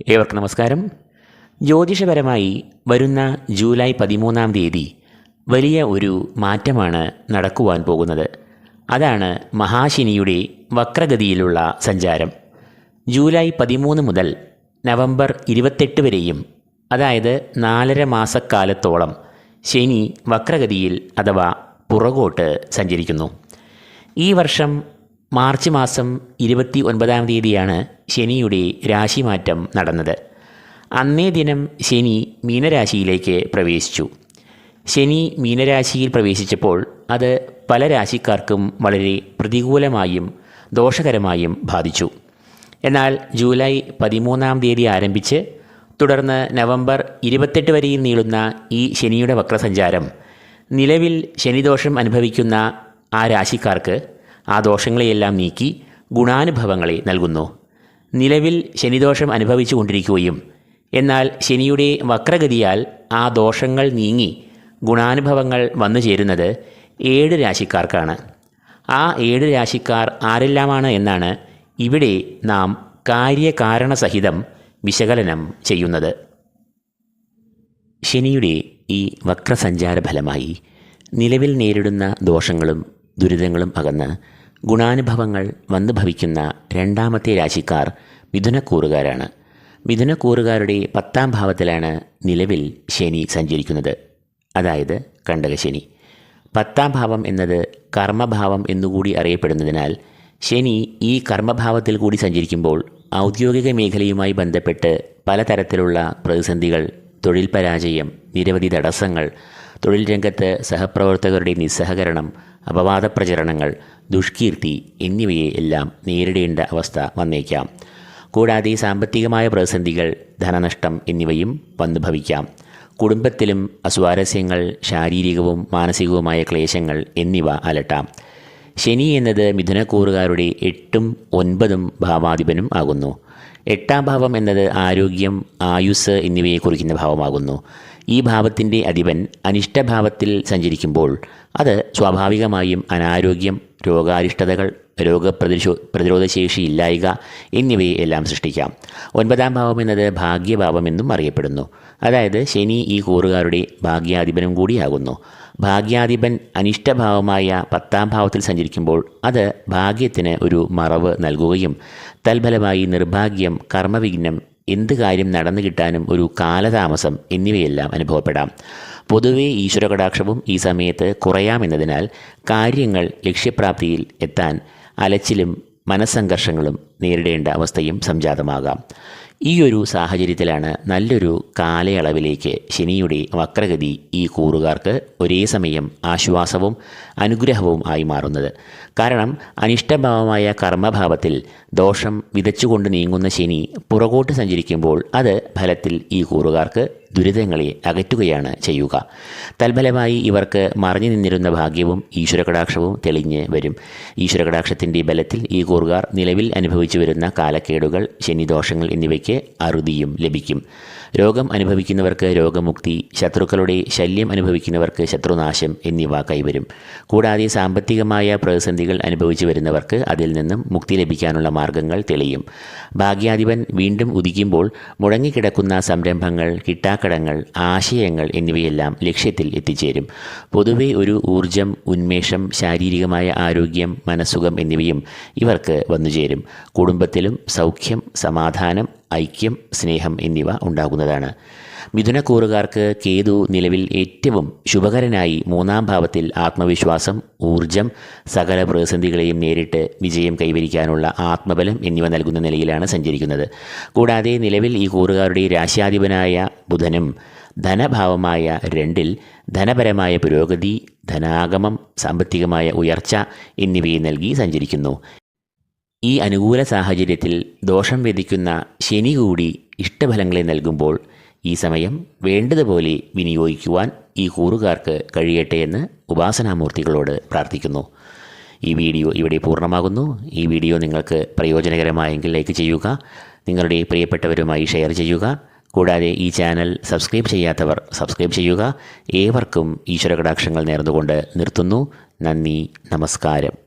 ഏവർക്കും നമസ്കാരം. ജ്യോതിഷപരമായി വരുന്ന ജൂലൈ പതിമൂന്നാം തീയതി വലിയ ഒരു മാറ്റമാണ് നടക്കുവാൻ പോകുന്നത്. അതാണ് മഹാശനിയുടെ വക്രഗതിയിലുള്ള സഞ്ചാരം. ജൂലൈ പതിമൂന്ന് മുതൽ നവംബർ ഇരുപത്തെട്ട് വരെയും അതായത് നാലര മാസക്കാലത്തോളം ശനി വക്രഗതിയിൽ അഥവാ പുറകോട്ട് സഞ്ചരിക്കുന്നു. ഈ വർഷം മാർച്ച് മാസം ഇരുപത്തി ഒൻപതാം തീയതിയാണ് ശനിയുടെ രാശിമാറ്റം നടന്നത്. അന്നേ ദിനം ശനി മീനരാശിയിലേക്ക് പ്രവേശിച്ചു. ശനി മീനരാശിയിൽ പ്രവേശിച്ചപ്പോൾ അത് പല രാശിക്കാർക്കും വളരെ പ്രതികൂലമായും ദോഷകരമായും ബാധിച്ചു. എന്നാൽ ജൂലൈ പതിമൂന്നാം തീയതി ആരംഭിച്ച് തുടർന്ന് നവംബർ ഇരുപത്തെട്ട് വരെയും നീളുന്ന ഈ ശനിയുടെ വക്രസഞ്ചാരം നിലവിൽ ശനിദോഷം അനുഭവിക്കുന്ന ആ രാശിക്കാർക്ക് ആ ദോഷങ്ങളെയെല്ലാം നീക്കി ഗുണാനുഭവങ്ങളെ നൽകുന്നു. നിലവിൽ ശനിദോഷം അനുഭവിച്ചു കൊണ്ടിരിക്കുകയും എന്നാൽ ശനിയുടെ വക്രഗതിയാൽ ആ ദോഷങ്ങൾ നീങ്ങി ഗുണാനുഭവങ്ങൾ വന്നു ചേരുന്നത് ഏഴ് രാശിക്കാർക്കാണ്. ആ ഏഴ് രാശിക്കാർ ആരെല്ലാമാണ് എന്നാണ് ഇവിടെ നാം കാര്യകാരണസഹിതം വിശകലനം ചെയ്യുന്നത്. ശനിയുടെ ഈ വക്രസഞ്ചാര ഫലമായി നിലവിൽ നേരിടുന്ന ദോഷങ്ങളും ദുരിതങ്ങളും അകന്ന് ഗുണാനുഭവങ്ങൾ വന്നു ഭവിക്കുന്ന രണ്ടാമത്തെ രാശിക്കാർ മിഥുനക്കൂറുകാരാണ്. മിഥുനക്കൂറുകാരുടെ പത്താം ഭാവത്തിലാണ് നിലവിൽ ശനി സഞ്ചരിക്കുന്നത്. അതായത് കണ്ടകശനി. പത്താം ഭാവം എന്നത് കർമ്മഭാവം എന്നുകൂടി അറിയപ്പെടുന്നതിനാൽ ശനി ഈ കർമ്മഭാവത്തിൽ കൂടി സഞ്ചരിക്കുമ്പോൾ ഔദ്യോഗിക മേഖലയുമായി ബന്ധപ്പെട്ട് പലതരത്തിലുള്ള പ്രതിസന്ധികൾ തൊഴിൽ പരാജയം നിരവധി തടസ്സങ്ങൾ തൊഴിൽ രംഗത്ത് സഹപ്രവർത്തകരുടെ നിസ്സഹകരണം അപവാദ പ്രചരണങ്ങൾ ദുഷ്കീർത്തി എന്നിവയെ എല്ലാം നേരിടേണ്ട അവസ്ഥ വന്നേക്കാം. കൂടാതെ സാമ്പത്തികമായ പ്രതിസന്ധികൾ ധനനഷ്ടം എന്നിവയും വന്നു ഭവിക്കാം. കുടുംബത്തിലും അസ്വാരസ്യങ്ങൾ ശാരീരികവും മാനസികവുമായ ക്ലേശങ്ങൾ എന്നിവ അലട്ടാം. ശനി എന്നത് മിഥുനക്കൂറുകാരുടെ എട്ടും ഒൻപതും ഭാവാധിപനും ആകുന്നു. എട്ടാം ഭാവം എന്നത് ആരോഗ്യം ആയുസ് എന്നിവയെ കുറിക്കുന്ന ഭാവമാകുന്നു. ഈ ഭാവത്തിന്റെ അധിപൻ അനിഷ്ടഭാവത്തിൽ സഞ്ചരിക്കുമ്പോൾ അത് സ്വാഭാവികമായും അനാരോഗ്യം രോഗാരിഷ്ടതകൾ രോഗപ്രതിശോ പ്രതിരോധശേഷി ഇല്ലായ്ക എന്നിവയെ എല്ലാം സൃഷ്ടിക്കാം. ഒൻപതാം ഭാവം എന്നത് ഭാഗ്യഭാവമെന്നും അറിയപ്പെടുന്നു. അതായത് ശനി ഈ കൂറുകാരുടെ ഭാഗ്യാധിപനും കൂടിയാകുന്നു. ഭാഗ്യാധിപൻ അനിഷ്ടഭാവമായ പത്താം ഭാവത്തിൽ സഞ്ചരിക്കുമ്പോൾ അത് ഭാഗ്യത്തിന് ഒരു മറവ് നൽകുകയും തൽഫലമായി നിർഭാഗ്യം കർമ്മവിഘ്നം എന്ത് കാര്യം നടന്നു കിട്ടാനും ഒരു കാലതാമസം എന്നിവയെല്ലാം അനുഭവപ്പെടാം. പൊതുവെ ഈശ്വരകടാക്ഷവും ഈ സമയത്ത് കുറയാമെന്നതിനാൽ കാര്യങ്ങൾ ലക്ഷ്യപ്രാപ്തിയിൽ എത്താൻ അലച്ചിലും മനസ്സംഘർഷങ്ങളും നേരിടേണ്ട അവസ്ഥയും സംജാതമാകാം. ഈ ഒരു സാഹചര്യത്തിലാണ് നല്ലൊരു കാലയളവിലേക്ക് ശനിയുടെ വക്രഗതി ഈ കൂറുകാർക്ക് ഒരേ സമയം ആശ്വാസവും അനുഗ്രഹവും ആയി മാറുന്നത്. കാരണം അനിഷ്ടഭാവമായ കർമ്മഭാവത്തിൽ ദോഷം വിതച്ചുകൊണ്ട് നീങ്ങുന്ന ശനി പുറകോട്ട് സഞ്ചരിക്കുമ്പോൾ അത് ഫലത്തിൽ ഈ കൂറുകാർക്ക് ദുരിതങ്ങളെ അകറ്റുകയാണ് ചെയ്യുക. തൽഫലമായി ഇവർക്ക് മറിഞ്ഞു നിന്നിരുന്ന ഭാഗ്യവും ഈശ്വരകടാക്ഷവും തെളിഞ്ഞ് വരും. ഈശ്വരകടാക്ഷത്തിന്റെ ബലത്തിൽ ഈ കൂറുകാർ നിലവിൽ അനുഭവിച്ചു വരുന്ന കാലക്കേടുകൾ ശനിദോഷങ്ങൾ എന്നിവയ്ക്ക് അറുതിയും ലഭിക്കും. രോഗം അനുഭവിക്കുന്നവർക്ക് രോഗമുക്തി ശത്രുക്കളുടെ ശല്യം അനുഭവിക്കുന്നവർക്ക് ശത്രുനാശം എന്നിവ കൈവരും. കൂടാതെ സാമ്പത്തികമായ പ്രതിസന്ധികൾ അനുഭവിച്ചു വരുന്നവർക്ക് അതിൽ നിന്നും മുക്തി ലഭിക്കാനുള്ള മാർഗങ്ങൾ തെളിയും. ഭാഗ്യാധിപൻ വീണ്ടും ഉദിക്കുമ്പോൾ മുടങ്ങിക്കിടക്കുന്ന സംരംഭങ്ങൾ കിട്ടാക്കടങ്ങൾ ആശയങ്ങൾ എന്നിവയെല്ലാം ലക്ഷ്യത്തിൽ എത്തിച്ചേരും. പൊതുവെ ഒരു ഊർജം ഉന്മേഷം ശാരീരികമായ ആരോഗ്യം മനസ്സുഖം എന്നിവയും ഇവർക്ക് വന്നുചേരും. കുടുംബത്തിലും സൗഖ്യം സമാധാനം ഐക്യം സ്നേഹം എന്നിവ ഉണ്ടാകുന്നതാണ്. മിഥുനക്കൂറുകാർക്ക് കേതു നിലവിൽ ഏറ്റവും ശുഭകരനായി മൂന്നാം ഭാവത്തിൽ ആത്മവിശ്വാസം ഊർജം സകല പ്രതിസന്ധികളെയും നേരിട്ട് വിജയം കൈവരിക്കാനുള്ള ആത്മബലം എന്നിവ നൽകുന്ന നിലയിലാണ് സഞ്ചരിക്കുന്നത്. കൂടാതെ നിലവിൽ ഈ കൂറുകാരുടെ രാശ്യാധിപനായ ബുധനും ധനഭാവമായ രണ്ടിൽ ധനപരമായ പുരോഗതി ധനാഗമം സാമ്പത്തികമായ ഉയർച്ച എന്നിവയെ നൽകി സഞ്ചരിക്കുന്നു. ഈ അനുകൂല സാഹചര്യത്തിൽ ദോഷം വിധിക്കുന്ന ശനി കൂടി ഇഷ്ടഫലങ്ങളെ നൽകുമ്പോൾ ഈ സമയം വേണ്ടതുപോലെ വിനിയോഗിക്കുവാൻ ഈ കൂറുകാർക്ക് കഴിയട്ടെ എന്ന് ഉപാസനാമൂർത്തികളോട് പ്രാർത്ഥിക്കുന്നു. ഈ വീഡിയോ ഇവിടെ പൂർണമാകുന്നു. ഈ വീഡിയോ നിങ്ങൾക്ക് പ്രയോജനകരമായെങ്കിൽ ലൈക്ക് ചെയ്യുക നിങ്ങളുടെ പ്രിയപ്പെട്ടവരുമായി ഷെയർ ചെയ്യുക. കൂടാതെ ഈ ചാനൽ സബ്സ്ക്രൈബ് ചെയ്യാത്തവർ സബ്സ്ക്രൈബ് ചെയ്യുക. ഏവർക്കും ഈശ്വരകടാക്ഷങ്ങൾ നേർന്നുകൊണ്ട് നിർത്തുന്നു. നന്ദി നമസ്കാരം.